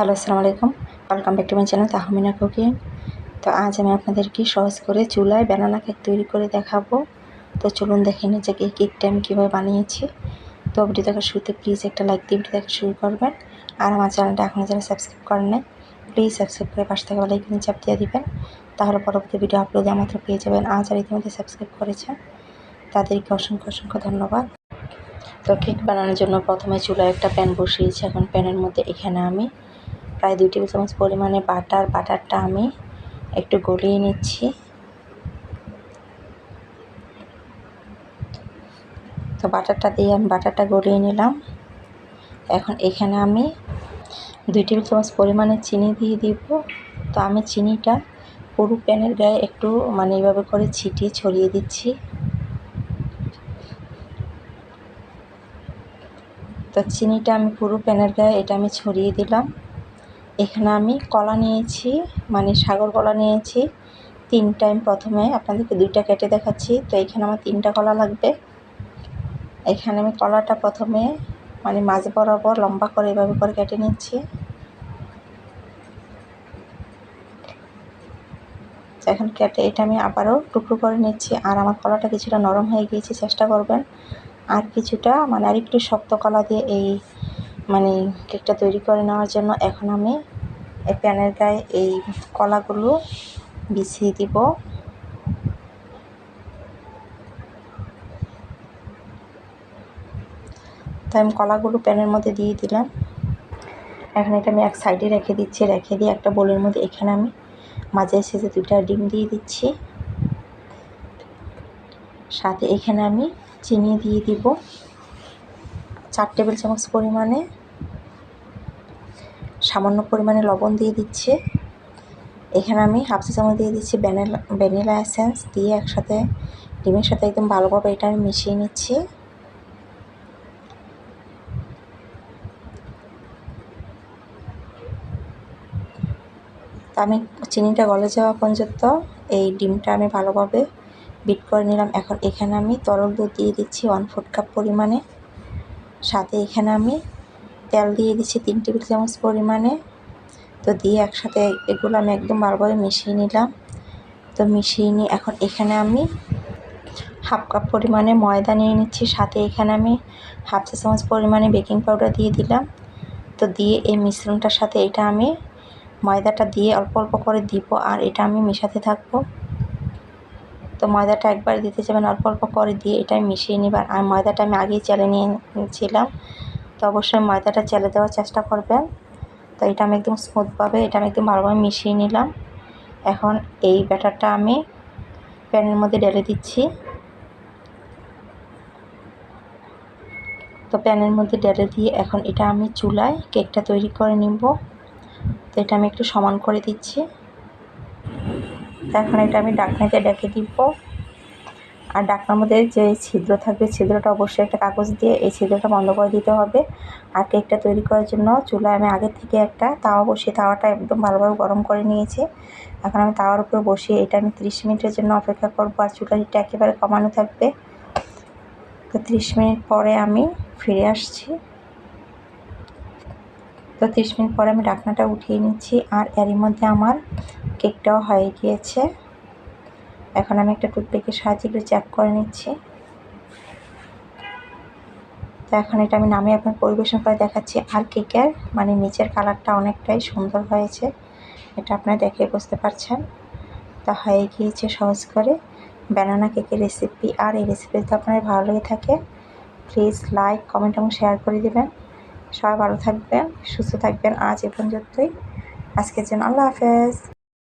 Hello, আসসালামু আলাইকুম। Welcome back to my channel Tahmina cooking. তো আজ আমি আপনাদেরকে সহজ করে চুলায় ব্যানানা কেক তৈরি করে দেখাবো। তো চলুন দেখে নিই যে এই কেকটা আমি কীভাবে বানিয়েছি। তো ভিডিও দেখার শুরুতে প্লিজ একটা লাইক দিয়ে ভিডিও দেখা শুরু করবেন। আর আমার চ্যানেলটা এখনও যারা সাবস্ক্রাইব করেন নাই প্লিজ সাবস্ক্রাইব করে পাশে থাকা লাইকনি চাপ দিয়ে দিবেন। তাহলে পরবর্তী ভিডিও আপলোড মাত্র পেয়ে যাবেন। আজ আর ইতিমধ্যে সাবস্ক্রাইব করেছেন। তাদেরকে অসংখ্য অসংখ্য ধন্যবাদ। তো কেক বানানোর জন্য প্রথমে চুলায় একটা প্যান বসিয়েছি। এখন প্যানের মধ্যে এখানে আমি প্রায় দুই টেবিল চামচ পরিমাণে বাটার, বাটারটা আমি একটু গলিয়ে নিচ্ছি। তো বাটারটা দিয়ে আমি বাটারটা গলিয়ে নিলাম। এখন এখানে আমি দুই টেবিল চামচ পরিমাণে চিনি দিয়ে দিব। তো আমি চিনিটা পুরো প্যানের গায়ে একটু মানে এইভাবে করে ছিটিয়ে ছড়িয়ে দিচ্ছি। তো চিনিটা আমি পুরো প্যানের গায়ে এটা আমি ছড়িয়ে দিলাম। এখানে আমি কলা নিয়েছি মানে সাগর কলা নিয়েছি। তিন টাইম প্রথমে আপনাদেরকে দুইটা কেটে দেখাচ্ছি। তো এখানে আমার তিনটা কলা লাগবে। এখানে আমি কলাটা প্রথমে মানে মাঝ বরাবর লম্বা করে এভাবে করে কেটে নিচ্ছি। এখন কেটে এটা আমি আবারও টুকরো করে নিচ্ছি। আর আমার কলাটা কিছুটা নরম হয়ে গিয়েছে, চেষ্টা করবেন। আর কিছুটা মানে আর একটু শক্ত কলা দিয়ে এই মানে কেকটা তৈরি করে নেওয়ার জন্য এখন আমি এই প্যানের গায়ে এই কলাগুলো বিছিয়ে দিব। তাই আমি কলাগুলো প্যানের মধ্যে দিয়ে দিলাম। এখন এটা আমি এক সাইডে রেখে দিচ্ছি, রেখে দিয়ে একটা বোলের মধ্যে এখানে আমি মাঝে শেষে দুইটা ডিম দিয়ে দিচ্ছি। সাথে এখানে আমি চিনি দিয়ে দিব। চার টেবিল চামচ পরিমাণে সামান্য পরিমাণে লবণ দিয়ে দিচ্ছি। এখানে আমি হাফ চা চামচ দিয়ে দিচ্ছি ভ্যানিলা ভ্যানিলা এসেন্স দিয়ে একসাথে ডিমের সাথে একদম ভালোভাবে এটা আমি মিশিয়ে নিচ্ছি। আমি চিনিটা গলে যাওয়া পর্যন্ত এই ডিমটা আমি ভালোভাবে বিট করে নিলাম। এখন এখানে আমি তরল দুধ দিয়ে দিচ্ছি ওয়ান ফোর কাপ পরিমাণে। সাথে এখানে আমি তেল দিয়ে দিচ্ছি তিন টেবিল চামচ পরিমাণে। তো দিয়ে একসাথে এগুলো আমি একদম ভালোভাবে মিশিয়ে নিলাম। তো মিশিয়ে নিয়ে এখন এখানে আমি হাফ কাপ পরিমাণে ময়দা নিয়ে নিচ্ছি। সাথে এখানে আমি হাফ চা চামচ পরিমাণে বেকিং পাউডার দিয়ে দিলাম। তো দিয়ে এই মিশ্রণটার সাথে এটা আমি ময়দাটা দিয়ে অল্প অল্প করে দিব আর এটা আমি মেশাতে থাকব। তো ময়দাটা একবার দিতে যাবেন, অল্প অল্প করে দিয়ে এটা আমি মিশিয়ে নিবার আর ময়দাটা আমি আগেই চেলে নিয়েছিলাম। তো অবশ্যই ময়দাটা চেলে দেওয়ার চেষ্টা করবেন। তো এটা আমি একদম স্মুথভাবে এটা আমি একদম ভালোভাবে মিশিয়ে নিলাম। এখন এই ব্যাটারটা আমি প্যানের মধ্যে ঢেলে দিচ্ছি। তো প্যানের মধ্যে ঢেলে দিয়ে এখন এটা আমি চুলায় কেকটা তৈরি করে নিব। তো এটা আমি একটু সমান করে দিচ্ছি। এখন এটা আমি ডাকনাতে ডেকে দিব। আর ডাকনার মধ্যে যে ছিদ্র থাকবে, ছিদ্রটা অবশ্যই একটা কাগজ দিয়ে এই ছিদ্রটা বন্ধ করে দিতে হবে। আর কেকটা তৈরি করার জন্য চুলায় আমি আগের থেকে একটা তাওয়া বসিয়ে তাওয়াটা একদম ভালোভাবে গরম করে নিয়েছি। এখন আমি তাওয়ার উপরে বসিয়ে এটা আমি ত্রিশ মিনিটের জন্য অপেক্ষা করব আর চুলার হিটটা একেবারে কমানো থাকবে। তো ত্রিশ মিনিট পরে আমি ফিরে আসছি। তো ত্রিশ মিনিট পরে আমি ডাকনাটা উঠিয়ে নিচ্ছি আর এরই মধ্যে আমার কেকটাও হয়ে গিয়েছে। এখন আমি একটা টুথপিকের সাহায্যে একটু চেক করে নিচ্ছি। তো এখন এটা আমি নামিয়ে আপনার পরিবেশন করে দেখাচ্ছি আর কেকের। মানে নিচের কালারটা অনেকটাই সুন্দর হয়েছে। এটা আপনারা দেখে বুঝতে পারছেন। তা হয়ে গিয়েছে সহজ করে। ব্যানানা কেকের রেসিপি আর এই রেসিপি যদি আপনার ভালো লেগে থাকে প্লিজ লাইক কমেন্ট এবং শেয়ার করে দেবেন। সবাই ভালো থাকবেন, সুস্থ থাকবেন আজ এ পর্যন্তই। আজকের জন্য আল্লাহ হাফেজ।